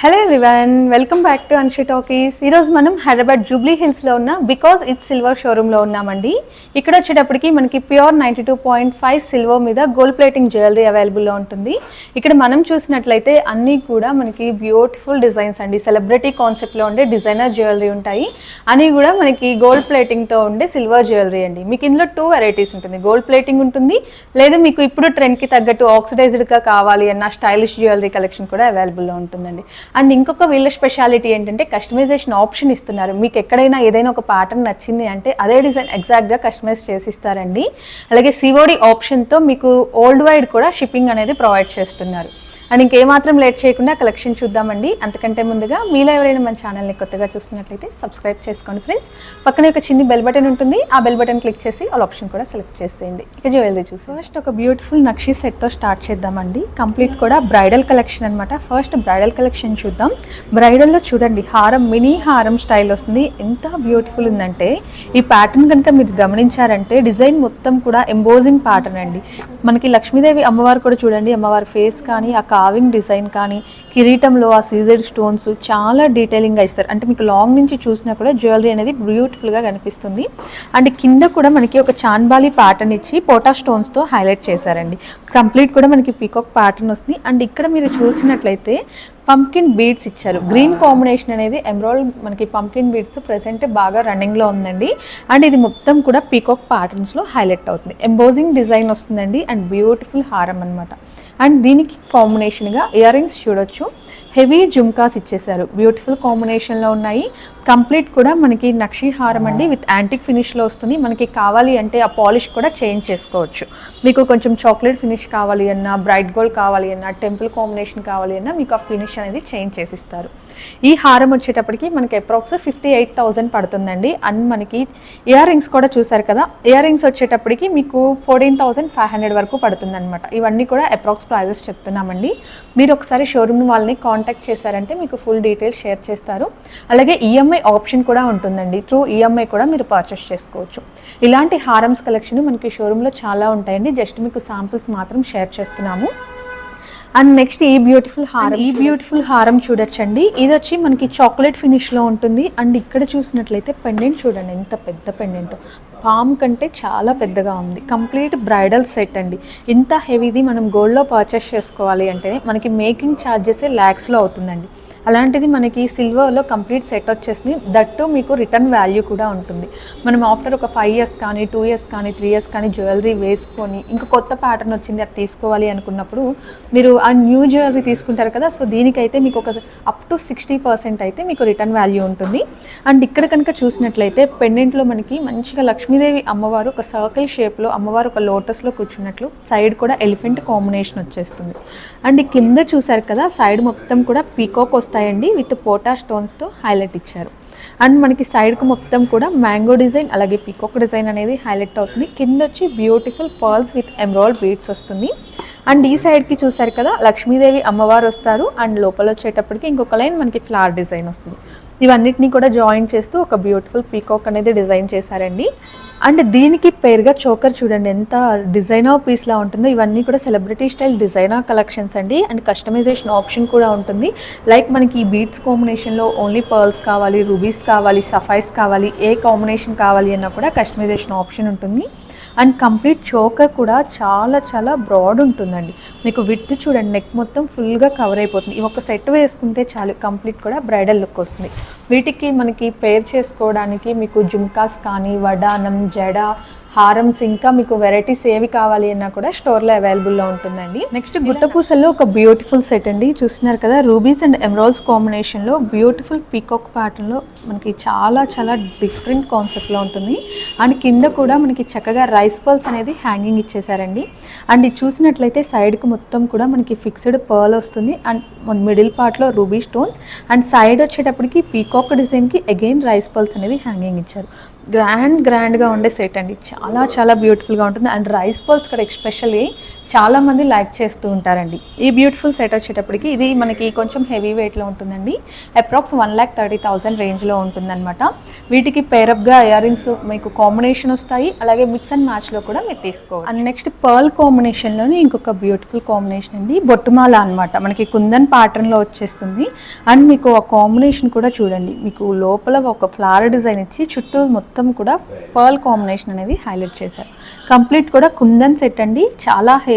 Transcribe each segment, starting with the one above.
Hello everyone welcome back to Anshi Talkies ఈరోజు మనం Hyderabad Jubilee హిల్స్లో ఉన్న బికాస్ ఇట్ సిల్వర్ షోరూంలో ఉన్నామండి. ఇక్కడ వచ్చేటప్పటికి మనకి pure ninety two point five silver మీద గోల్డ్ ప్లేటింగ్ జ్యువెలరీ అవైలబుల్లో ఉంటుంది. ఇక్కడ మనం చూసినట్లయితే అన్నీ కూడా మనకి బ్యూటిఫుల్ డిజైన్స్ అండి. సెలబ్రిటీ కాన్సెప్ట్లో ఉండే డిజైనర్ జ్యువెలరీ ఉంటాయి. అని కూడా మనకి గోల్డ్ ప్లేటింగ్తో ఉండే సిల్వర్ జ్యువెలరీ అండి. మీకు ఇందులో టూ వెరైటీస్ ఉంటుంది. గోల్డ్ ప్లేటింగ్ ఉంటుంది. లేదా మీకు ఇప్పుడు ట్రెండ్కి తగ్గట్టు ఆక్సిడైజ్డ్గా కావాలి అన్న స్టైలిష్ జ్యువెలరీ కలెక్షన్ కూడా అవైలబుల్లో ఉంటుందండి. అండ్ ఇంకొక వీళ్ళ స్పెషాలిటీ ఏంటంటే కస్టమైజేషన్ ఆప్షన్ ఇస్తున్నారు. మీకు ఎక్కడైనా ఏదైనా ఒక ప్యాటర్న్ నచ్చింది అంటే అదే డిజైన్ ఎగ్జాక్ట్గా కస్టమైజ్ చేసి ఇస్తారండి అలాగే సివోడి ఆప్షన్తో మీకు ఓల్డ్ వైడ్ కూడా షిప్పింగ్ అనేది ప్రొవైడ్ చేస్తున్నారు. అండ్ ఇంకేమాత్రం లేట్ చేయకుండా కలెక్షన్ చూద్దామండి. అంతకంటే ముందుగా మీలో ఎవరైనా మన ఛానల్ని కొత్తగా చూస్తున్నట్లయితే సబ్స్క్రైబ్ చేసుకోండి ఫ్రెండ్స్. పక్కనే ఒక చిన్ని బెల్ బటన్ ఉంటుంది. ఆ బెల్ బటన్ క్లిక్ చేసి ఆల్ ఆప్షన్ కూడా సెలెక్ట్ చేసేయండి. ఇక జ్యువెలరీ చూసి. ఫస్ట్ ఒక బ్యూటిఫుల్ నక్షి సెట్తో స్టార్ట్ చేద్దామండి. కంప్లీట్ కూడా బ్రైడల్ కలెక్షన్ అనమాట ఫస్ట్ బ్రైడల్ కలెక్షన్ చూద్దాం. బ్రైడల్లో చూడండి హారం మినీ హారం స్టైల్ వస్తుంది. ఎంత బ్యూటిఫుల్ ఉందంటే ఈ ప్యాటర్న్ కనుక మీరు గమనించారంటే డిజైన్ మొత్తం కూడా ఎంబోజింగ్ ప్యాటర్న్ అండి. మనకి లక్ష్మీదేవి అమ్మవారు కూడా చూడండి అమ్మవారి ఫేస్ కానీ ఆ కావింగ్ డిజైన్ కానీ కిరీటంలో ఆ సీజెడ్ స్టోన్స్ చాలా డీటెయిలింగ్గా ఇస్తారు. అంటే మీకు లాంగ్ నుంచి చూసినా కూడా జ్యువెలరీ అనేది బ్యూటిఫుల్గా కనిపిస్తుంది. అండ్ కింద కూడా మనకి ఒక చాన్బాలి ప్యాటర్న్ ఇచ్చి పోటా స్టోన్స్తో హైలైట్ చేశారండి. కంప్లీట్ కూడా మనకి పీకాక్ ప్యాటర్న్ వస్తుంది. అండ్ ఇక్కడ మీరు చూసినట్లయితే పంకిన్ బీడ్స్ ఇచ్చారు. గ్రీన్ కాంబినేషన్ అనేది ఎమరాల్డ్ మనకి పంకిన్ బీడ్స్ ప్రెసెంట్ బాగా రన్నింగ్లో ఉందండి. అండ్ ఇది మొత్తం కూడా పీకాక్ ప్యాటర్న్స్లో హైలైట్ అవుతుంది. ఎంబోజింగ్ డిజైన్ వస్తుందండి. అండ్ బ్యూటిఫుల్ హారం అనమాట అండ్ దీనికి కాంబినేషన్గా ఇయర్ రింగ్స్ చూడొచ్చు. హెవీ జుమ్కాస్ ఇచ్చేసారు బ్యూటిఫుల్ కాంబినేషన్లో ఉన్నాయి. కంప్లీట్ కూడా మనకి నక్షి హారం అండి. విత్ యాంటిక్ ఫినిష్లో వస్తుంది. మనకి కావాలి అంటే ఆ పాలిష్ కూడా చేంజ్ చేసుకోవచ్చు. మీకు కొంచెం చాక్లెట్ ఫినిష్ కావాలి అన్నా బ్రైట్ గోల్డ్ కావాలి అన్నా టెంపుల్ కాంబినేషన్ కావాలి అన్నా మీకు ఆ ఫినిష్ అనేది చేంజ్ చేసిస్తారు. ఈ హారం వచ్చేటప్పటికి మనకి అప్రాక్స్ ఫిఫ్టీ ఎయిట్ థౌజండ్ పడుతుందండి. అండ్ మనకి ఇయర్ రింగ్స్ కూడా చూసారు కదా ఇయర్ రింగ్స్ వచ్చేటప్పటికి మీకు ఫోర్టీన్ థౌసండ్ ఫైవ్ హండ్రెడ్ వరకు పడుతుందన్నమాట. ఇవన్నీ కూడా అప్రాక్స్ ప్రైజెస్ చెప్తున్నామండి. మీరు ఒకసారి షోరూమ్ వాళ్ళని కాంటాక్ట్ చేశారంటే మీకు ఫుల్ డీటెయిల్స్ షేర్ చేస్తారు. అలాగే ఈఎంఐ ఆప్షన్ కూడా ఉంటుందండి. త్రూ ఈఎంఐ కూడా మీరు పర్చేస్ చేసుకోవచ్చు. ఇలాంటి హారమ్స్ కలెక్షన్ మనకి షోరూంలో చాలా ఉంటాయండి. జస్ట్ మీకు శాంపిల్స్ మాత్రం షేర్ చేస్తున్నాము. అండ్ నెక్స్ట్ ఈ బ్యూటిఫుల్ హారం ఈ బ్యూటిఫుల్ హారం చూడొచ్చండి. ఇది వచ్చి మనకి చాక్లెట్ ఫినిష్లో ఉంటుంది. అండ్ ఇక్కడ చూసినట్లయితే పెండెంట్ చూడండి ఎంత పెద్ద పెండెంట్ పామ్ కంటే చాలా పెద్దగా ఉంది. కంప్లీట్ బ్రైడల్ సెట్ అండి. ఇంత హెవీది మనం గోల్డ్లో పర్చేస్ చేసుకోవాలి అంటే మనకి మేకింగ్ ఛార్జెస్ ల్యాక్స్లో అవుతుందండి. అలాంటిది మనకి సిల్వర్లో కంప్లీట్ సెట్ వచ్చేసింది. దట్టు మీకు రిటర్న్ వాల్యూ కూడా ఉంటుంది. మనం ఆఫ్టర్ ఒక ఫైవ్ ఇయర్స్ కానీ టూ ఇయర్స్ కానీ త్రీ ఇయర్స్ కానీ జ్యువెలరీ వేసుకొని ఇంకా కొత్త ప్యాటర్న్ వచ్చింది అది తీసుకోవాలి అనుకున్నప్పుడు మీరు ఆ న్యూ జ్యువెలరీ తీసుకుంటారు కదా సో దీనికైతే మీకు ఒక అప్ టు సిక్స్టీ పర్సెంట్ అయితే మీకు రిటర్న్ వాల్యూ ఉంటుంది. అండ్ ఇక్కడ కనుక చూసినట్లయితే పెండెంట్లో మనకి మంచిగా లక్ష్మీదేవి అమ్మవారు ఒక సర్కిల్ షేప్లో అమ్మవారు ఒక లోటస్లో కూర్చున్నట్లు సైడ్ కూడా ఎలిఫెంట్ కాంబినేషన్ వచ్చేస్తుంది. అండ్ కింద చూసారు కదా సైడ్ మొత్తం కూడా పీకాక్ వస్తాయండి. విత్ పోటా స్టోన్స్తో హైలైట్ ఇచ్చారు. అండ్ మనకి సైడ్కి మొత్తం కూడా మ్యాంగో డిజైన్ అలాగే పీకాక్ డిజైన్ అనేది హైలైట్ అవుతుంది. కింద వచ్చి beautiful pearls with emerald beads వస్తుంది. అండ్ ఈ సైడ్కి చూసారు కదా లక్ష్మీదేవి అమ్మవారు వస్తారు. అండ్ లోపల వచ్చేటప్పటికి ఇంకొక లైన్ మనకి ఫ్లవర్ డిజైన్ వస్తుంది. ఇవన్నిటిని కూడా జాయిన్ చేస్తూ ఒక బ్యూటిఫుల్ పీకాక్ అనేది డిజైన్ చేశారండి. అండ్ దీనికి పేరుగా చోకర్ చూడండి ఎంత డిజైనర్ పీస్లా ఉంటుందో. ఇవన్నీ కూడా సెలబ్రిటీ స్టైల్ డిజైనర్ కలెక్షన్స్ అండి. అండ్ కస్టమైజేషన్ ఆప్షన్ కూడా ఉంటుంది. లైక్ మనకి ఈ బీట్స్ కాంబినేషన్లో ఓన్లీ పర్ల్స్ కావాలి రూబీస్ కావాలి సఫైస్ కావాలి ఏ కాంబినేషన్ కావాలి అన్నా కూడా కస్టమైజేషన్ ఆప్షన్ ఉంటుంది. అండ్ కంప్లీట్ చోకర్ కూడా చాలా చాలా బ్రాడ్ ఉంటుందండి. మీకు విత్ చూడండి నెక్ మొత్తం ఫుల్గా కవర్ అయిపోతుంది. ఇవి ఒక సెట్ వేసుకుంటే చాలు కంప్లీట్ కూడా బ్రైడల్ లుక్ వస్తుంది. వీటికి మనకి పేర్ చేసుకోవడానికి మీకు జుమ్కాస్ కానీ వడానం జడ హారమ్స్ ఇంకా మీకు వెరైటీస్ ఏవి కావాలి అన్నా కూడా స్టోర్లో అవైలబుల్లో ఉంటుందండి. నెక్స్ట్ గుట్టపూసల్లో ఒక బ్యూటిఫుల్ సెట్ అండి. చూస్తున్నారు కదా రూబీస్ అండ్ ఎమరాల్స్ కాంబినేషన్లో బ్యూటిఫుల్ పీకాక్ ప్యాటర్న్లో మనకి చాలా చాలా డిఫరెంట్ కాన్సెప్ట్లో ఉంటుంది. అండ్ కింద కూడా మనకి చక్కగా రైస్ పర్ల్స్ అనేది హ్యాంగింగ్ ఇచ్చేసారండి. అండ్ ఇది చూసినట్లయితే సైడ్కి మొత్తం కూడా మనకి ఫిక్స్డ్ పర్ల్ వస్తుంది. అండ్ మిడిల్ పార్ట్లో రూబీ స్టోన్స్. అండ్ సైడ్ వచ్చేటప్పటికి పీకాక్ డిజైన్కి అగైన్ రైస్ పర్ల్స్ అనేది హ్యాంగింగ్ ఇచ్చారు. గ్రాండ్ గ్రాండ్గా ఉండే సెట్ అండి. చాలా చాలా బ్యూటిఫుల్గా ఉంటుంది. అండ్ రైస్ బాల్స్ కూడా ఎస్పెషల్లీ చాలా మంది లైక్ చేస్తూ ఉంటారండి. ఈ బ్యూటిఫుల్ సెట్ వచ్చేటప్పటికి ఇది మనకి కొంచెం హెవీ వెయిట్లో ఉంటుందండి. Approx one lakh thirty thousand రేంజ్లో ఉంటుందన్నమాట. వీటికి పేరప్గా ఇయర్ రింగ్స్ మీకు కాంబినేషన్ వస్తాయి. అలాగే మిక్స్ అండ్ మ్యాచ్లో కూడా మీరు తీసుకోవాలి అండ్ నెక్స్ట్ పర్ల్ కాంబినేషన్లోనే ఇంకొక బ్యూటిఫుల్ కాంబినేషన్ అండి. బొట్టుమాల అనమాట మనకి కుందన్ ప్యాటర్న్లో వచ్చేస్తుంది. అండ్ మీకు ఆ కాంబినేషన్ కూడా చూడండి. మీకు లోపల ఒక ఫ్లవర్ డిజైన్ ఇచ్చి చుట్టూ మొత్తం కూడా పర్ల్ కాంబినేషన్ అనేది హైలైట్ చేశారు. కంప్లీట్ కూడా కుందన్ సెట్ అండి. చాలా హె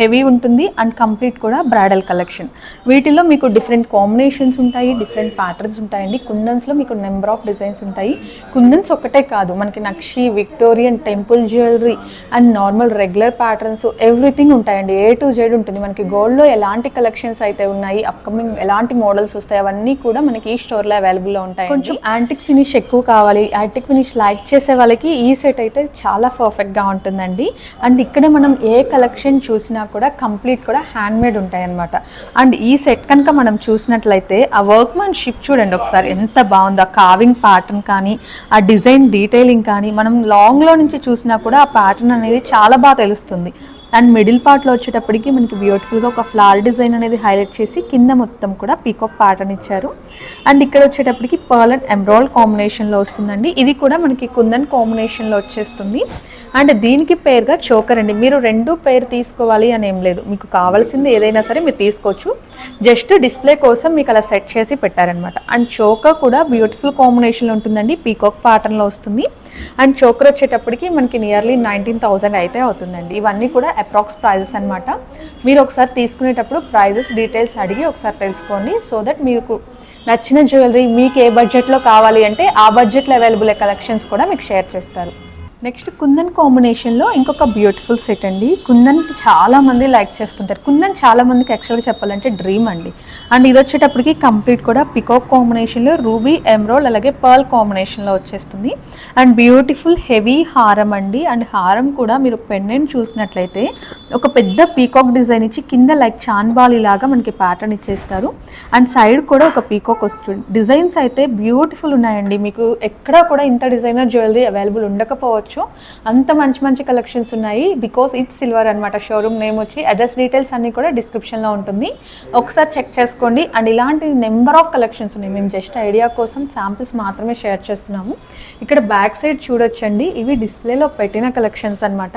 హెవీ ఉంటుంది అండ్ కంప్లీట్ కూడా బ్రైడల్ కలెక్షన్. వీటిలో మీకు డిఫరెంట్ కాంబినేషన్స్ ఉంటాయి డిఫరెంట్ ప్యాటర్న్స్ ఉంటాయండి. కుందన్స్లో మీకు నెంబర్ ఆఫ్ డిజైన్స్ ఉంటాయి. కుందన్స్ ఒకటే కాదు మనకి nakshi Victorian temple jewellery and normal regular patterns everything ఉంటాయండి. ఏ టు జెడ్ ఉంటుంది. మనకి గోల్డ్లో ఎలాంటి కలెక్షన్స్ అయితే ఉన్నాయి అప్కమింగ్ ఎలాంటి మోడల్స్ వస్తాయి అవన్నీ కూడా మనకి ఈ స్టోర్లో అవైలబుల్లో ఉంటాయి కొంచెం యాంటిక్ ఫినిష్ ఎక్కువ కావాలి. యాంటిక్ ఫినిష్ లైక్ చేసే వాళ్ళకి ఈ సెట్ అయితే చాలా పర్ఫెక్ట్గా ఉంటుందండి. అండ్ ఇక్కడ మనం ఏ కలెక్షన్ చూసినా కూడా కంప్లీట్ కూడా హ్యాండ్ మేడ్ ఉంటాయి అనమాట అండ్ ఈ సెట్ కనుక మనం చూసినట్లయితే ఆ వర్క్ మ్యాన్ షిప్ చూడండి ఒకసారి ఎంత బాగుందో. ఆ కావింగ్ ప్యాటర్న్ కానీ ఆ డిజైన్ డీటెయిలింగ్ కానీ మనం లాంగ్లో నుంచి చూసినా కూడా ఆ ప్యాటర్న్ అనేది చాలా బాగా తెలుస్తుంది. అండ్ మిడిల్ పార్ట్లో వచ్చేటప్పటికి మనకి బ్యూటిఫుల్గా ఒక ఫ్లవర్ డిజైన్ అనేది హైలైట్ చేసి కింద మొత్తం కూడా పీకాక్ ప్యాటర్న్ ఇచ్చారు. అండ్ ఇక్కడ వచ్చేటప్పటికి పర్ల్ అండ్ ఎంబ్రాయిడ్ కాంబినేషన్లో వస్తుందండి. ఇది కూడా మనకి కుందన్ కాంబినేషన్లో వచ్చేస్తుంది. అండ్ దీనికి పేరుగా చోకర్ అండి. మీరు రెండు పేరు తీసుకోవాలి అని ఏం లేదు. మీకు కావాల్సింది ఏదైనా సరే మీరు తీసుకోవచ్చు. జస్ట్ డిస్ప్లే కోసం మీకు అలా సెట్ చేసి పెట్టారనమాట. అండ్ చోకర్ కూడా బ్యూటిఫుల్ కాంబినేషన్లో ఉంటుందండి. పీకాక్ ప్యాటర్న్లో వస్తుంది. అండ్ చోకర్ వచ్చేటప్పటికి మనకి నియర్లీ నైన్టీన్ థౌసండ్ అయితే అవుతుందండి. ఇవన్నీ కూడా అప్రాక్స్ ప్రైజెస్ అనమాట మీరు ఒకసారి తీసుకునేటప్పుడు ప్రైజెస్ డీటెయిల్స్ అడిగి ఒకసారి తెలుసుకోండి. సో దట్ మీకు నచ్చిన జ్యువెలరీ మీకు ఏ బడ్జెట్లో కావాలి అంటే ఆ బడ్జెట్లో అవైలబుల్ కలెక్షన్స్ కూడా మీకు షేర్ చేస్తారు. నెక్స్ట్ కుందన్ కాంబినేషన్లో ఇంకొక బ్యూటిఫుల్ సెట్ అండి. కుందన్ చాలా మంది లైక్ చేస్తుంటారు. కుందన్ చాలామందికి యాక్చువల్గా చెప్పాలంటే డ్రీమ్ అండి. అండ్ ఇది వచ్చేటప్పటికి కంప్లీట్ కూడా పికాక్ కాంబినేషన్లో రూబీ ఎమ్రోల్ అలాగే పర్ల్ కాంబినేషన్లో వచ్చేస్తుంది. అండ్ బ్యూటిఫుల్ హెవీ హారం అండి. అండ్ హారం కూడా మీరు పెండెంట్ చూసినట్లయితే ఒక పెద్ద పీకాక్ డిజైన్ ఇచ్చి కింద లైక్ చాన్బాలి లాగా మనకి ప్యాటర్న్ ఇచ్చేస్తారు. అండ్ సైడ్ కూడా ఒక పీకాక్ వస్తుంది డిజైన్స్ అయితే బ్యూటిఫుల్ ఉన్నాయండి. మీకు ఎక్కడా కూడా ఇంత డిజైనర్ జ్యువెలరీ అవైలబుల్ ఉండకపోవచ్చు. అంత మంచి మంచి కలెక్షన్స్ ఉన్నాయి. బికాస్ ఇట్స్ సిల్వర్ అనమాట షోరూమ్ నేమ్ వచ్చి అడ్రస్ డీటెయిల్స్ అన్ని కూడా డిస్క్రిప్షన్లో ఉంటుంది. ఒకసారి చెక్ చేసుకోండి. అండ్ ఇలాంటి నెంబర్ ఆఫ్ కలెక్షన్స్ ఉన్నాయి. మేము జస్ట్ ఐడియా కోసం శాంపిల్స్ మాత్రమే షేర్ చేస్తున్నాము. ఇక్కడ బ్యాక్ సైడ్ చూడొచ్చండి. ఇవి డిస్ప్లేలో పెట్టిన కలెక్షన్స్ అనమాట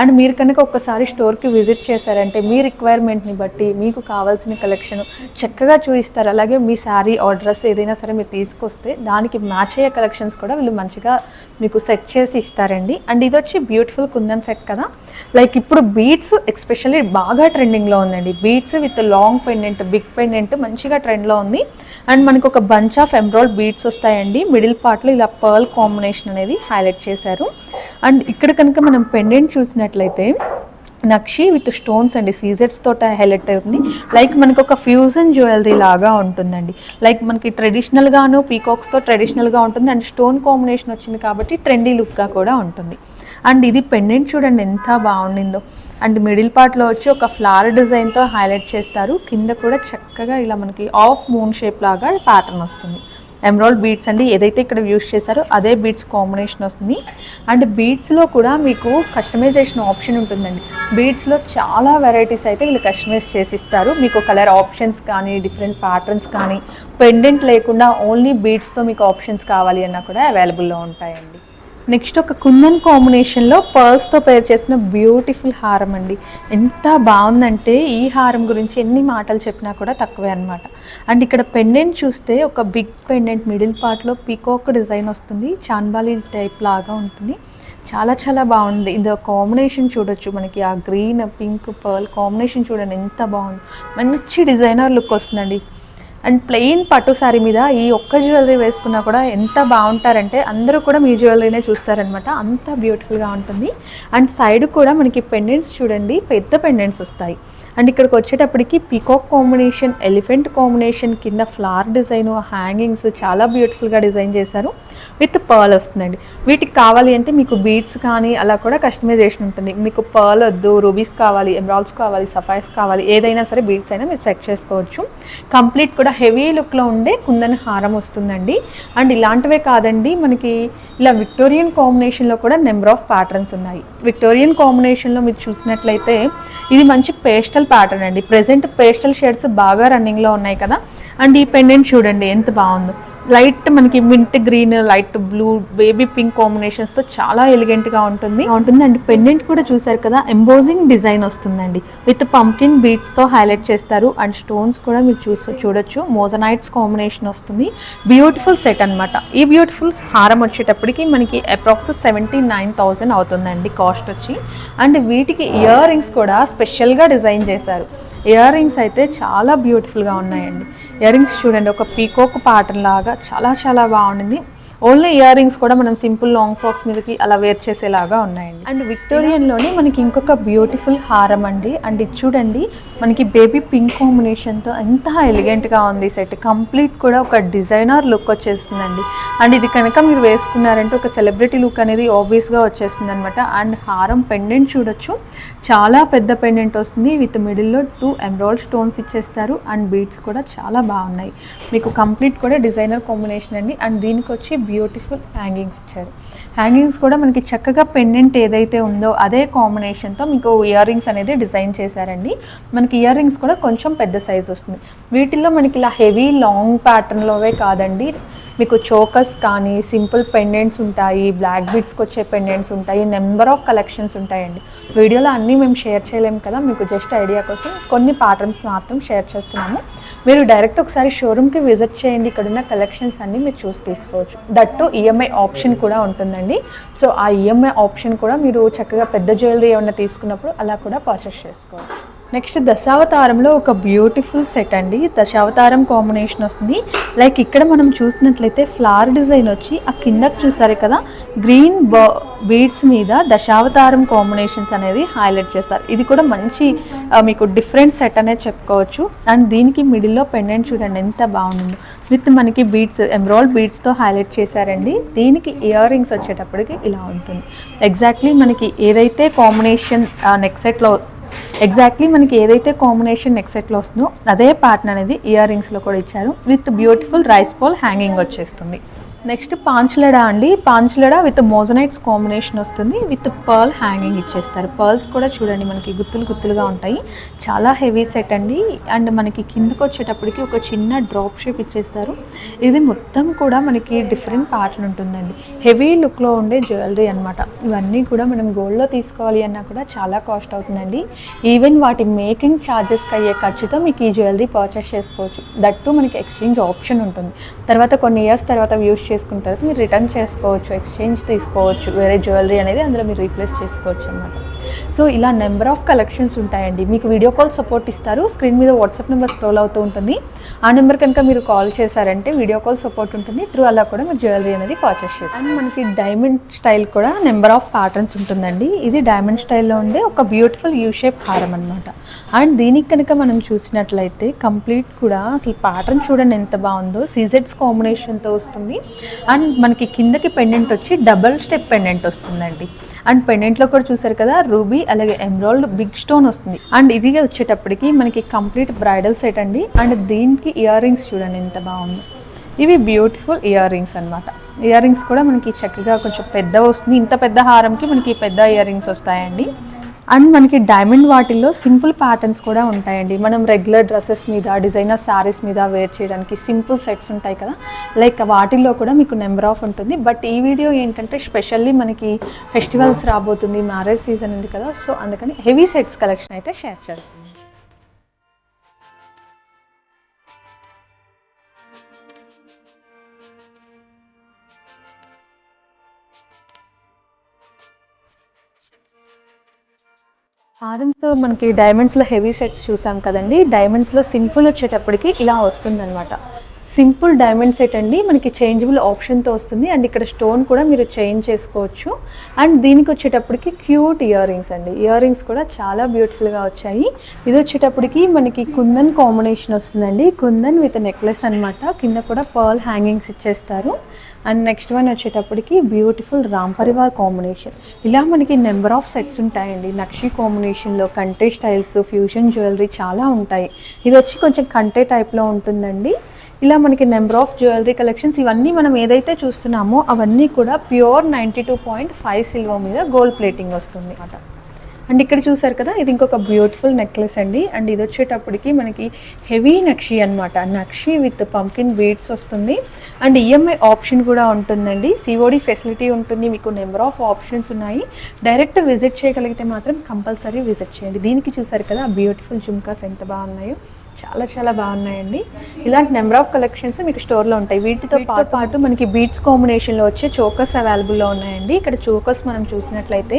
అండ్ మీరు కనుక ఒక్కసారి స్టోర్కి విజిట్ చేశారంటే మీ రిక్వైర్మెంట్ని బట్టి మీకు కావాల్సిన కలెక్షన్ చక్కగా చూపిస్తారు. అలాగే మీ శారీ ఆర్ డ్రెస్ ఏదైనా సరే మీరు తీసుకొస్తే దానికి మ్యాచ్ అయ్యే కలెక్షన్స్ కూడా వీళ్ళు మంచిగా మీకు సెట్ చేసి ఇస్తారండి. అండ్ ఇది వచ్చి బ్యూటిఫుల్ కుందన్ సెట్ కదా. లైక్ ఇప్పుడు బీట్స్ ఎక్స్పెషల్లీ బాగా ట్రెండింగ్లో ఉందండి. Beads with long pendant big pendant మంచిగా ట్రెండ్లో ఉంది. అండ్ మనకు ఒక బంచ్ ఆఫ్ ఎంబ్రాయిడ్ బీట్స్ వస్తాయండి. మిడిల్ పార్ట్లో ఇలా పర్ల్ కాంబినేషన్ అనేది హైలైట్ చేశారు. అండ్ ఇక్కడ కనుక మనం పెండెంట్ చూసినట్లయితే నక్షి విత్ స్టోన్స్ అండి సీజెట్స్ తోట హైలైట్ అవుతుంది. లైక్ మనకు ఒక ఫ్యూజన్ జ్యువెలరీ లాగా ఉంటుందండి. లైక్ మనకి ట్రెడిషనల్గాను పీకాక్స్తో ట్రెడిషనల్గా ఉంటుంది. అండ్ స్టోన్ కాంబినేషన్ వచ్చింది కాబట్టి ట్రెండీ లుక్గా కూడా ఉంటుంది. అండ్ ఇది పెండెంట్ చూడండి ఎంత బాగుండిందో. అండ్ మిడిల్ పార్ట్లో వచ్చి ఒక ఫ్లవర్ డిజైన్తో హైలైట్ చేస్తారు. కింద కూడా చక్కగా ఇలా మనకి ఆఫ్ మూన్ షేప్ లాగా ప్యాటర్న్ వస్తుంది. ఎమరాల్డ్ బీడ్స్ అండి. ఏదైతే ఇక్కడ యూస్ చేశారో అదే బీడ్స్ కాంబినేషన్ వస్తుంది. అండ్ బీడ్స్లో కూడా మీకు కస్టమైజేషన్ ఆప్షన్ ఉంటుందండి. బీడ్స్లో చాలా వెరైటీస్ అయితే వీళ్ళు కస్టమైజ్ చేసి ఇస్తారు మీకు కలర్ ఆప్షన్స్ కానీ డిఫరెంట్ ప్యాటర్న్స్ కానీ పెండెంట్ లేకుండా ఓన్లీ బీడ్స్తో మీకు ఆప్షన్స్ కావాలి అన్నా కూడా అవైలబుల్లో ఉంటాయండి. నెక్స్ట్ ఒక కుందన్ కాంబినేషన్లో పర్ల్స్తో పేర్ చేసిన బ్యూటిఫుల్ హారం అండి. ఎంత బాగుందంటే ఈ హారం గురించి ఎన్ని మాటలు చెప్పినా కూడా తక్కువే అనమాట అండ్ ఇక్కడ పెండెంట్ చూస్తే ఒక బిగ్ పెండెంట్ మిడిల్ పార్ట్లో పీకాక్ డిజైన్ వస్తుంది. చాన్బాలి టైప్ లాగా ఉంటుంది. చాలా చాలా బాగుంది. ఇది కాంబినేషన్ చూడొచ్చు మనకి. ఆ గ్రీన్ పింక్ పర్ల్ కాంబినేషన్ చూడండి. ఎంత బాగుంది. మంచి డిజైనర్ లుక్ వస్తుందండి. అండ్ ప్లెయిన్ పట్టు శారీ మీద ఈ ఒక్క జ్యువెలరీ వేసుకున్నా కూడా ఎంత బాగుంటారంటే అందరూ కూడా మీ జ్యువెలరీనే చూస్తారనమాట అంత బ్యూటిఫుల్గా ఉంటుంది. అండ్ సైడ్ కూడా మనకి పెండెంట్స్ చూడండి పెద్ద పెండెంట్స్ వస్తాయి. అండ్ ఇక్కడికి వచ్చేటప్పటికి పీకాక్ కాంబినేషన్ ఎలిఫెంట్ కాంబినేషన్ కింద ఫ్లవర్ డిజైన్ హ్యాంగింగ్స్ చాలా బ్యూటిఫుల్గా డిజైన్ చేశారు. విత్ పర్ల్ వస్తుందండి. వీటికి కావాలి అంటే మీకు బీడ్స్ కానీ అలా కూడా కస్టమైజేషన్ ఉంటుంది. మీకు పర్ల్ వద్దు రూబీస్ కావాలి ఎమరాల్స్ కావాలి సఫైర్స్ కావాలి ఏదైనా సరే బీడ్స్ అయినా మీరు సెట్ చేసుకోవచ్చు. కంప్లీట్ కూడా కూడా హెవీ లుక్లో ఉండే కుందన్ హారం వస్తుందండి. అండ్ ఇలాంటివే కాదండి మనకి ఇలా విక్టోరియన్ కాంబినేషన్లో కూడా నెంబర్ ఆఫ్ ప్యాటర్న్స్ ఉన్నాయి. విక్టోరియన్ కాంబినేషన్లో మీరు చూసినట్లయితే ఇది మంచి పేస్టల్ ప్యాటర్న్ అండి. ప్రజెంట్ పేస్టల్ షేడ్స్ బాగా రన్నింగ్లో ఉన్నాయి కదా. అండ్ ఈ పెండెంట్ చూడండి ఎంత బాగుందో. లైట్ మనకి mint green light blue baby pink కాంబినేషన్స్తో చాలా ఎలిగెంట్గా ఉంటుంది. ఉంటుంది అండ్ పెండెంట్ కూడా చూసారు కదా ఎంబోజింగ్ డిజైన్ వస్తుందండి. విత్ పంకిన్ బీట్తో హైలైట్ చేస్తారు. అండ్ స్టోన్స్ కూడా మీరు చూసి చూడొచ్చు. మోజనైట్స్ కాంబినేషన్ వస్తుంది. బ్యూటిఫుల్ సెట్ అన్నమాట. ఈ బ్యూటిఫుల్ హారం వచ్చేటప్పటికి మనకి అప్రాక్స్ సెవెంటీ నైన్ థౌజండ్ అవుతుందండి కాస్ట్ వచ్చి. అండ్ వీటికి ఇయర్ రింగ్స్ కూడా స్పెషల్గా డిజైన్ చేశారు. ఇయర్ రింగ్స్ అయితే చాలా బ్యూటిఫుల్గా ఉన్నాయండి. ఇయర్ రింగ్స్ చూడండి ఒక పీకోక్ ప్యాటర్న్ లాగా చాలా చాలా బాగుంది ఓన్లీ ఇయర్ రింగ్స్ కూడా మనం సింపుల్ లాంగ్ ఫ్రాక్స్ మీదకి అలా వేర్ చేసేలాగా ఉన్నాయండి. అండ్ విక్టోరియన్లోనే మనకి ఇంకొక బ్యూటిఫుల్ హారం అండి. అండ్ ఇది చూడండి మనకి బేబీ పింక్ కాంబినేషన్తో ఎంత ఎలిగెంట్గా ఉంది సెట్. కంప్లీట్ కూడా ఒక డిజైనర్ లుక్ వచ్చేస్తుందండి. అండ్ ఇది కనుక మీరు వేసుకున్నారంటే ఒక సెలబ్రిటీ లుక్ అనేది ఆబ్వియస్గా వచ్చేస్తుంది అనమాట అండ్ హారం పెండెంట్ చూడొచ్చు. చాలా పెద్ద పెండెంట్ వస్తుంది. విత్ మిడిల్లో టూ ఎమరాల్డ్ స్టోన్స్ ఇచ్చేస్తారు. అండ్ బీడ్స్ కూడా చాలా బాగున్నాయి. మీకు కంప్లీట్ కూడా డిజైనర్ కాంబినేషన్ అండి. అండ్ దీనికి వచ్చి బ్యూటిఫుల్ హ్యాంగింగ్స్ ఇచ్చారు. హ్యాంగింగ్స్ కూడా మనకి చక్కగా పెండెంట్ ఏదైతే ఉందో అదే కాంబినేషన్తో మీకు ఇయర్ రింగ్స్ అనేది డిజైన్ చేశారండి. మనకి ఇయర్ రింగ్స్ కూడా కొంచెం పెద్ద సైజ్ వస్తుంది. వీటిల్లో మనకి ఇలా హెవీ లాంగ్ ప్యాటర్న్లోవే కాదండి. మీకు చోకస్ కానీ సింపుల్ పెండెంట్స్ ఉంటాయి బ్లాక్ బీడ్స్కి వచ్చే పెండెంట్స్ ఉంటాయి నెంబర్ ఆఫ్ కలెక్షన్స్ ఉంటాయండి. వీడియోలో అన్నీ మేము షేర్ చేయలేము కదా మీకు జస్ట్ ఐడియా కోసం కొన్ని ప్యాటర్న్స్ మాత్రం షేర్ చేస్తున్నాము. మీరు డైరెక్ట్ ఒకసారి షోరూమ్కి విజిట్ చేయండి. ఇక్కడ ఉన్న కలెక్షన్స్ అన్నీ మీరు చూసి తీసుకోవచ్చు. దట్టు ఈఎంఐ ఆప్షన్ కూడా ఉంటుందండి. సో ఆ ఈఎంఐ ఆప్షన్ కూడా మీరు చక్కగా పెద్ద జ్యువెలరీ ఏమన్నా తీసుకున్నప్పుడు అలా కూడా పర్చేస్ చేసుకోవచ్చు. నెక్స్ట్ దశావతారంలో ఒక బ్యూటిఫుల్ సెట్ అండి. దశావతారం కాంబినేషన్ వస్తుంది. లైక్ ఇక్కడ మనం చూసినట్లయితే ఫ్లవర్ డిజైన్ వచ్చి ఆ కిందకు చూసారు కదా గ్రీన్ బీడ్స్ మీద దశావతారం కాంబినేషన్స్ అనేది హైలైట్ చేస్తారు. ఇది కూడా మంచి మీకు డిఫరెంట్ సెట్ అనేది చెప్పుకోవచ్చు. అండ్ దీనికి మిడిల్లో పెండెంట్ చూడండి ఎంత బాగుంటుందో విత్ మనకి బీడ్స్ ఎమ్రాల్డ్ బీడ్స్తో హైలైట్ చేశారండి. దీనికి ఇయర్ రింగ్స్ వచ్చేటప్పటికి ఇలా ఉంటుంది. ఎగ్జాక్ట్లీ మనకి ఏదైతే కాంబినేషన్ నెక్ సెట్లో ఎగ్జాక్ట్లీ మనకి ఏదైతే కాంబినేషన్ నెక్ సెట్లో వస్తుందో అదే ప్యాటర్న్ అనేది ఇయర్ రింగ్స్లో కూడా ఇచ్చారు. With beautiful rice pearl hanging వచ్చేస్తుంది. నెక్స్ట్ పాంచ్లడా అండి. పాంచలడా విత్ మోజనైట్స్ కాంబినేషన్ వస్తుంది. విత్ పర్ల్ హ్యాంగింగ్ ఇచ్చేస్తారు. పర్ల్స్ కూడా చూడండి మనకి గుత్తులు గుత్తులుగా ఉంటాయి. చాలా హెవీ సెట్ అండి. అండ్ మనకి కిందకు వచ్చేటప్పటికి ఒక చిన్న డ్రాప్ షేప్ ఇచ్చేస్తారు. ఇది మొత్తం కూడా మనకి డిఫరెంట్ ప్యాటర్న్ ఉంటుందండి. హెవీ లుక్లో ఉండే జ్యువెలరీ అనమాట ఇవన్నీ కూడా మనం గోల్డ్లో తీసుకోవాలి అన్నా కూడా చాలా కాస్ట్ అవుతుందండి. ఈవెన్ వాటి మేకింగ్ ఛార్జెస్కి అయ్యే ఖర్చుతో మీకు ఈ జ్యువెలరీ పర్చేస్ చేసుకోవచ్చు. దట్టు మనకి ఎక్స్చేంజ్ ఆప్షన్ ఉంటుంది. తర్వాత కొన్ని ఇయర్స్ తర్వాత యూస్ చేసుకున్న తర్వాత మీరు రిటర్న్ చేసుకోవచ్చు ఎక్స్చేంజ్ తీసుకోవచ్చు వేరే జ్యువెలరీ అనేది అందులో మీరు రీప్లేస్ చేసుకోవచ్చు అనమాట సో ఇలా నెంబర్ ఆఫ్ కలెక్షన్స్ ఉంటాయండి. మీకు వీడియో కాల్ సపోర్ట్ ఇస్తారు. స్క్రీన్ మీద వాట్సాప్ నెంబర్ స్క్రోల్ అవుతూ ఉంటుంది. ఆ నెంబర్ కనుక మీరు కాల్ చేశారంటే వీడియో కాల్ సపోర్ట్ ఉంటుంది. త్రూ అలా కూడా మీరు జ్యువెలరీ అనేది పర్చేస్ చేస్తారు. అండ్ మనకి డైమండ్ స్టైల్ కూడా నెంబర్ ఆఫ్ ప్యాటర్న్స్ ఉంటుందండి. ఇది డైమండ్ స్టైల్లో ఉండే ఒక బ్యూటిఫుల్ యూ షేప్ హారం అనమాట అండ్ దీనికి కనుక మనం చూసినట్లయితే కంప్లీట్ కూడా అసలు ప్యాటర్న్ చూడండి ఎంత బాగుందో. సీజెడ్స్ కాంబినేషన్తో వస్తుంది. అండ్ మనకి కిందకి పెండెంట్ వచ్చి డబల్ స్టెప్ పెండెంట్ వస్తుందండి. అండ్ పెండెంట్లో కూడా చూసారు కదా రూబీ అలాగే ఎమరాల్డ్ బిగ్ స్టోన్ వస్తుంది. అండ్ ఇది వచ్చేటప్పటికి మనకి కంప్లీట్ బ్రైడల్ సెట్ అండి. అండ్ దీనికి ఇయర్ రింగ్స్ చూడండి ఎంత బాగుందో. ఇవి బ్యూటిఫుల్ ఇయర్ రింగ్స్ అనమాట ఇయర్ రింగ్స్ కూడా మనకి చక్కగా కొంచెం పెద్ద వస్తుంది. ఇంత పెద్ద హారంకి మనకి పెద్ద ఇయర్ రింగ్స్ వస్తాయండి. అండ్ మనకి డైమండ్ వాటిల్లో సింపుల్ ప్యాటర్న్స్ కూడా ఉంటాయండి. మనం రెగ్యులర్ డ్రెస్సెస్ మీద డిజైనర్ శారీస్ మీద వేర్ చేయడానికి సింపుల్ సెట్స్ ఉంటాయి కదా. లైక్ వాటిల్లో కూడా మీకు నెంబర్ ఆఫ్ ఉంటుంది. బట్ ఈ వీడియో ఏంటంటే స్పెషల్లీ మనకి ఫెస్టివల్స్ రాబోతుంది మ్యారేజ్ సీజన్ ఉంది కదా. సో అందుకని హెవీ సెట్స్ కలెక్షన్ అయితే షేర్ చేస్తాను హారమ్స్తో మనకి డైమండ్స్లో హెవీ సెట్స్ చూసాం కదండి. డైమండ్స్లో సింపుల్ వచ్చేటప్పటికి ఇలా వస్తుందన్నమాట. సింపుల్ డైమండ్ సెట్ అండి. మనకి చేంజబుల్ ఆప్షన్తో వస్తుంది. అండ్ ఇక్కడ స్టోన్ కూడా మీరు చేంజ్ చేసుకోవచ్చు. అండ్ దీనికి వచ్చేటప్పటికి క్యూట్ ఇయర్ రింగ్స్ అండి. ఇయర్ రింగ్స్ కూడా చాలా బ్యూటిఫుల్గా వచ్చాయి. ఇది వచ్చేటప్పటికి మనకి కుందన్ కాంబినేషన్ వస్తుందండి. కుందన్ విత్ నెక్లెస్ అన్నమాట. కింద కూడా పర్ల్ హ్యాంగింగ్స్ ఇచ్చేస్తారు. అండ్ నెక్స్ట్ వన్ వచ్చేటప్పటికి బ్యూటిఫుల్ రామ్ పరివార్ కాంబినేషన్. ఇలా మనకి నెంబర్ ఆఫ్ సెట్స్ ఉంటాయండి. నక్షి కాంబినేషన్లో కంటే స్టైల్స్ ఫ్యూజన్ జ్యువెలరీ చాలా ఉంటాయి. ఇది వచ్చి కొంచెం కంటే టైప్లో ఉంటుందండి. ఇలా మనకి నెంబర్ ఆఫ్ జ్యువెలరీ కలెక్షన్స్ ఇవన్నీ మనం ఏదైతే చూస్తున్నామో అవన్నీ కూడా pure ninety two point five silver మీద గోల్డ్ ప్లేటింగ్ వస్తుంది అట అండ్ ఇక్కడ చూసారు కదా ఇది ఇంకొక బ్యూటిఫుల్ నెక్లెస్ అండి. అండ్ ఇది వచ్చేటప్పటికి మనకి హెవీ నక్షి అన్నమాట. నక్షి విత్ పంకిన్ బీడ్స్ వస్తుంది. అండ్ ఈఎంఐ ఆప్షన్ కూడా ఉంటుందండి. సిఓడి ఫెసిలిటీ ఉంటుంది. మీకు నెంబర్ ఆఫ్ ఆప్షన్స్ ఉన్నాయి. డైరెక్ట్ విజిట్ చేయగలిగితే మాత్రం కంపల్సరీ విజిట్ చేయండి. దీనికి చూసారు కదా బ్యూటిఫుల్ జుమ్కాస్ ఎంత బాగున్నాయో. చాలా చాలా బాగున్నాయండి. ఇలాంటి నెంబర్ ఆఫ్ కలెక్షన్స్ మీకు స్టోర్లో ఉంటాయి. వీటితో పాటు మనకి బీట్స్ కాంబినేషన్లో వచ్చే చోకస్ అవైలబుల్లో ఉన్నాయండి. ఇక్కడ చోకస్ మనం చూసినట్లయితే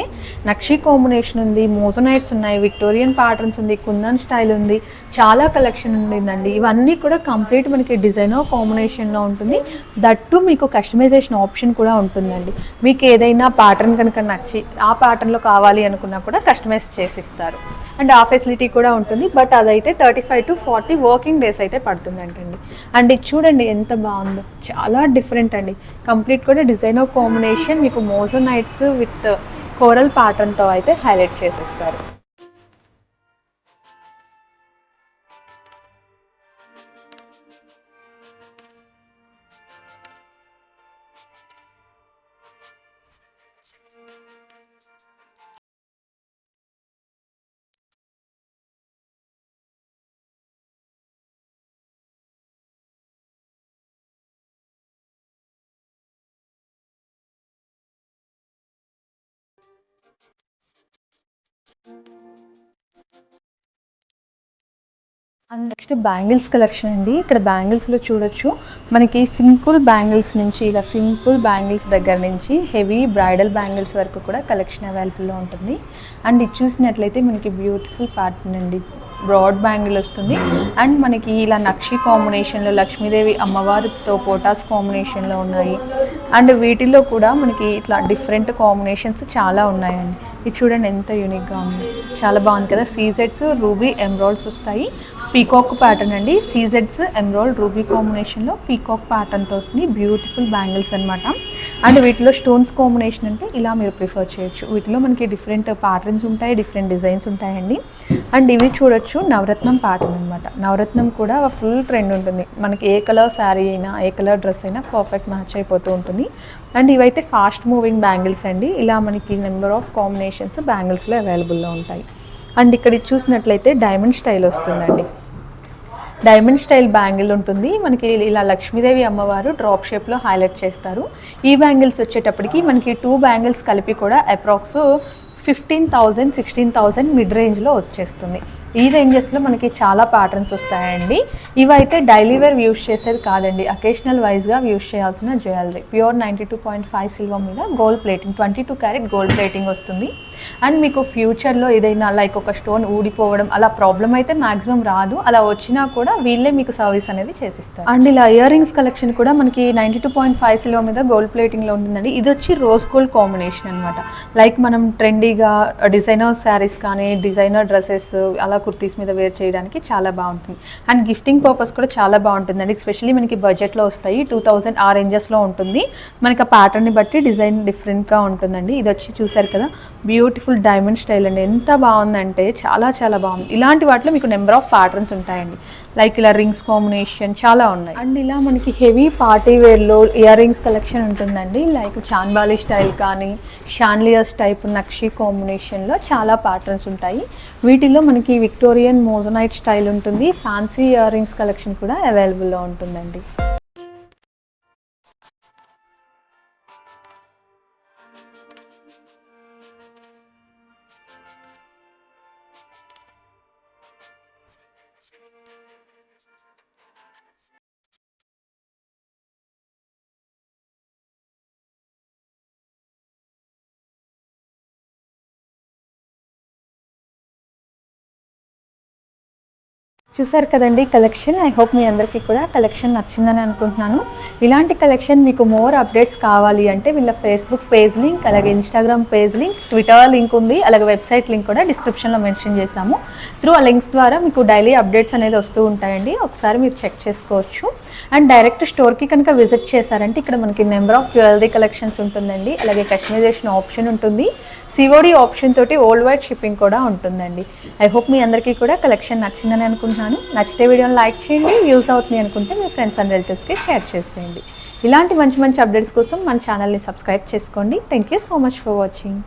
నక్షి కాంబినేషన్ ఉంది మోజనైట్స్ ఉన్నాయి విక్టోరియన్ ప్యాటర్న్స్ ఉంది కుందన్ స్టైల్ ఉంది. చాలా కలెక్షన్ ఉండిందండి. ఇవన్నీ కూడా కంప్లీట్ మనకి డిజైన్ కాంబినేషన్లో ఉంటుంది. దట్టు మీకు కస్టమైజేషన్ ఆప్షన్ కూడా ఉంటుందండి. మీకు ఏదైనా ప్యాటర్న్ కనుక నచ్చి ఆ ప్యాటర్న్లో కావాలి అనుకున్నా కూడా కస్టమైజ్ చేసి ఇస్తారు. అండ్ ఆ ఫెసిలిటీ కూడా ఉంటుంది. బట్ అదైతే thirty five to forty working days అయితే పడుతుందంటండి. అండ్ ఇది చూడండి ఎంత బాగుందో. చాలా డిఫరెంట్ అండి. కంప్లీట్ కూడా డిజైన్ ఆఫ్ కాంబినేషన్ మీకు మోజో నైట్స్ విత్ కోరల్ ప్యాటర్న్తో అయితే హైలైట్ చేసేస్తారు. అండ్ నెక్స్ట్ బ్యాంగిల్స్ కలెక్షన్ అండి. ఇక్కడ బ్యాంగిల్స్లో చూడొచ్చు. మనకి సింపుల్ బ్యాంగిల్స్ నుంచి ఇలా సింపుల్ బ్యాంగిల్స్ దగ్గర నుంచి హెవీ బ్రైడల్ బ్యాంగిల్స్ వరకు కూడా కలెక్షన్ అవైలబుల్లో ఉంటుంది. అండ్ ఇది చూసినట్లయితే మనకి బ్యూటిఫుల్ ప్యాటర్న్ అండి. బ్రాడ్ బ్యాంగిల్ వస్తుంది. అండ్ మనకి ఇలా నక్షి కాంబినేషన్లో లక్ష్మీదేవి అమ్మవారితో పోటాస్ కాంబినేషన్లో ఉన్నాయి. అండ్ వీటిల్లో కూడా మనకి ఇట్లా డిఫరెంట్ కాంబినేషన్స్ చాలా ఉన్నాయండి. ఇది చూడండి ఎంత యూనిక్గా ఉంది. చాలా బాగుంది కదా. సీజెడ్స్ రూబీ ఎమ్రాల్డ్స్ వస్తాయి. పీకాక్ ప్యాటర్న్ అండి. సీజెడ్స్ ఎమ్రాల్డ్ రూబీ కాంబినేషన్లో పీకాక్ ప్యాటర్న్తో వస్తుంది. బ్యూటిఫుల్ బ్యాంగిల్స్ అనమాట అండ్ వీటిలో స్టోన్స్ కాంబినేషన్ అంటే ఇలా మీరు ప్రిఫర్ చేయొచ్చు. వీటిలో మనకి డిఫరెంట్ ప్యాటర్న్స్ ఉంటాయి డిఫరెంట్ డిజైన్స్ ఉంటాయండి. అండ్ ఇవి చూడొచ్చు నవరత్నం ప్యాటర్న్ అనమాట నవరత్నం కూడా ఫుల్ ట్రెండ్ ఉంటుంది. మనకి ఏ కలర్ శారీ అయినా ఏ కలర్ డ్రెస్ అయినా పర్ఫెక్ట్ మ్యాచ్ అయిపోతూ ఉంటుంది. అండ్ ఇవైతే ఫాస్ట్ మూవింగ్ బ్యాంగిల్స్ అండి. ఇలా మనకి నెంబర్ ఆఫ్ కాంబినేషన్స్ బ్యాంగిల్స్లో అవైలబుల్లో ఉంటాయి. అండ్ ఇక్కడ చూసినట్లయితే డైమండ్ స్టైల్ వస్తుందండి. డైమండ్ స్టైల్ బ్యాంగిల్ ఉంటుంది. మనకి ఇలా లక్ష్మీదేవి అమ్మవారు డ్రాప్ షేప్లో హైలైట్ చేస్తారు. ఈ బ్యాంగిల్స్ వచ్చేటప్పటికి మనకి టూ బ్యాంగిల్స్ కలిపి కూడా approx fifteen thousand sixteen thousand mid రేంజ్లో వచ్చేస్తుంది. ఈ రేంజెస్లో మనకి చాలా ప్యాటర్న్స్ వస్తాయండి. ఇవైతే డైలీ వేర్ యూస్ చేసేది కాదండి. అకేషనల్ వైజ్గా యూస్ చేయాల్సిన jewellery pure ninety two point five silver మీద gold plating twenty two carat gold plating వస్తుంది. అండ్ మీకు ఫ్యూచర్లో ఏదైనా లైక్ ఒక స్టోన్ ఊడిపోవడం అలా ప్రాబ్లం అయితే మాక్సిమం రాదు. అలా వచ్చినా కూడా వీళ్ళే మీకు సర్వీస్ అనేది చేసిస్తారు. అండ్ ఇలా ఇయర్ రింగ్స్ కలెక్షన్ కూడా మనకి ninety two point five silver మీద గోల్డ్ ప్లేటింగ్లో ఉంటుందండి. ఇది వచ్చి రోజ్ గోల్డ్ కాంబినేషన్ అనమాట లైక్ మనం ట్రెండీగా డిజైనర్ శారీస్ కానీ డిజైనర్ డ్రెస్సెస్ అలా కుర్తీస్ మీద వేర్ చేయడానికి చాలా బాగుంటుంది. అండ్ గిఫ్టింగ్ పర్పస్ కూడా చాలా బాగుంటుందండి. ఎస్పెషల్లీ మనకి బడ్జెట్లో వస్తాయి. టూ థౌజండ్ ఆ రేంజెస్లో ఉంటుంది. మనకి ఆ ప్యాటర్న్ని బట్టి డిజైన్ డిఫరెంట్గా ఉంటుందండి. ఇది వచ్చి చూసారు కదా బ్యూటిఫుల్ డైమండ్ స్టైల్ అండి. ఎంత బాగుందంటే చాలా చాలా బాగుంది. ఇలాంటి వాటిలో మీకు నెంబర్ ఆఫ్ ప్యాటర్న్స్ ఉంటాయండి. లైక్ ఇలా రింగ్స్ కాంబినేషన్ చాలా ఉన్నాయి. అండ్ ఇలా మనకి హెవీ పార్టీ వేర్లో ఇయర్ రింగ్స్ కలెక్షన్ ఉంటుందండి. లైక్ చాన్బాలి స్టైల్ కానీ షాన్లియర్స్ టైప్ నక్షి కాంబినేషన్లో చాలా ప్యాటర్న్స్ ఉంటాయి. వీటిలో మనకి విక్టోరియన్ మోజనైట్ స్టైల్ ఉంటుంది. ఫ్యాన్సీ ఇయర్ రింగ్స్ కలెక్షన్ కూడా అవైలబుల్లో ఉంటుందండి. చూసారు కదండి కలెక్షన్. ఐ హోప్ మీ అందరికీ కూడా కలెక్షన్ నచ్చిందని అనుకుంటున్నాను. ఇలాంటి కలెక్షన్ మీకు మోర్ అప్డేట్స్ కావాలి అంటే వీళ్ళ ఫేస్బుక్ పేజ్ లింక్ అలాగే Instagram page link Twitter link ఉంది. అలాగే వెబ్సైట్ లింక్ కూడా డిస్క్రిప్షన్లో మెన్షన్ చేశాము. త్రూ ఆ లింక్స్ ద్వారా మీకు డైలీ అప్డేట్స్ అనేది వస్తూ ఉంటాయండి. ఒకసారి మీరు చెక్ చేసుకోవచ్చు. అండ్ డైరెక్ట్ స్టోర్కి కనుక విజిట్ చేశారంటే ఇక్కడ మనకి నెంబర్ ఆఫ్ జ్యువెలరీ కలెక్షన్స్ ఉంటుందండి. అలాగే కస్టమైజేషన్ ఆప్షన్ ఉంటుంది. సివోడి ఆప్షన్ తోటి ఓల్డ్ వైడ్ షిప్పింగ్ కూడా ఉంటుందండి. ఐ హోప్ మీ అందరికీ కూడా కలెక్షన్ నచ్చిందని అనుకుంటున్నాను. నచ్చితే వీడియోని లైక్ చేయండి యూస్ అవుతుంది అనుకుంటే మీ ఫ్రెండ్స్ అండ్ రిలేటివ్స్కి షేర్ చేసేయండి. ఇలాంటి మంచి మంచి అప్డేట్స్ కోసం మన ఛానల్ని సబ్స్క్రైబ్ చేసుకోండి. Thank you so much for watching